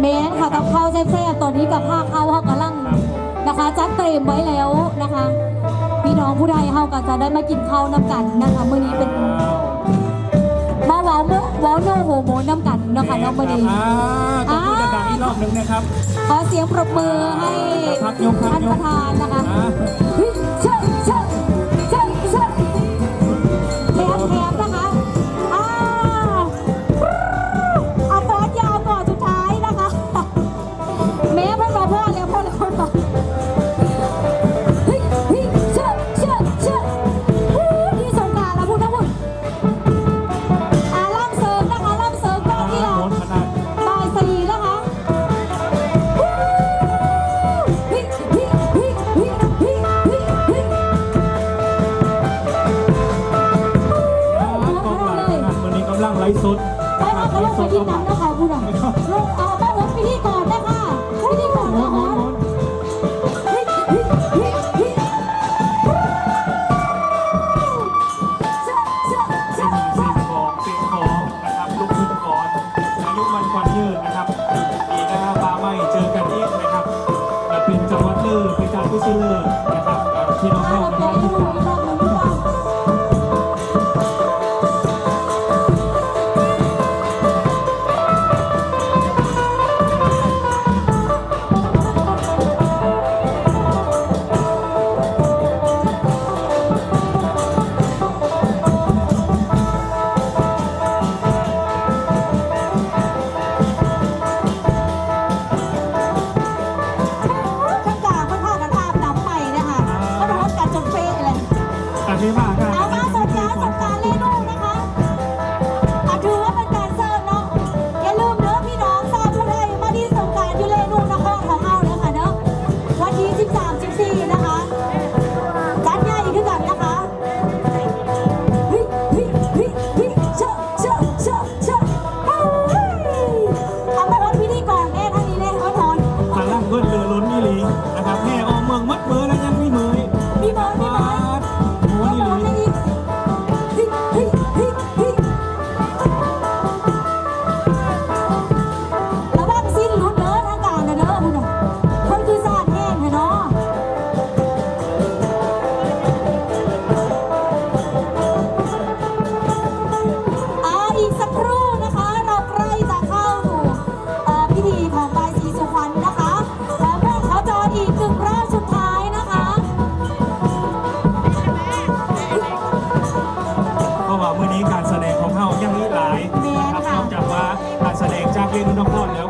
แม้นค่ะกับข้าวแซ่บๆตอนนี้กับผ้าเข้าเฮากำลังนะคะจัดเตรียมไว้แล้วนะคะพี่น้องผู้ใดเฮาก็จะได้มากินข้าวน้ำกันนะคะเมื่อนี้เป็นมาว้าเมื่อเวโนโหโมน้ำกันนะคะน้องมื้อนี้อ่าขอบคุณดังอีกรอบหนึ่งนะครับขอเสียงปรบมือให้ท่านประธานนะคะ ฟ์ดไลฟ์สดเอลงไปที่นั่นนะคะคุณอะลงเอาบ้านรไปที่ก่อน เฮายังมีหลายนะครับนอกจะกว่าการแสดงจากเวทีน้องพรแล้ว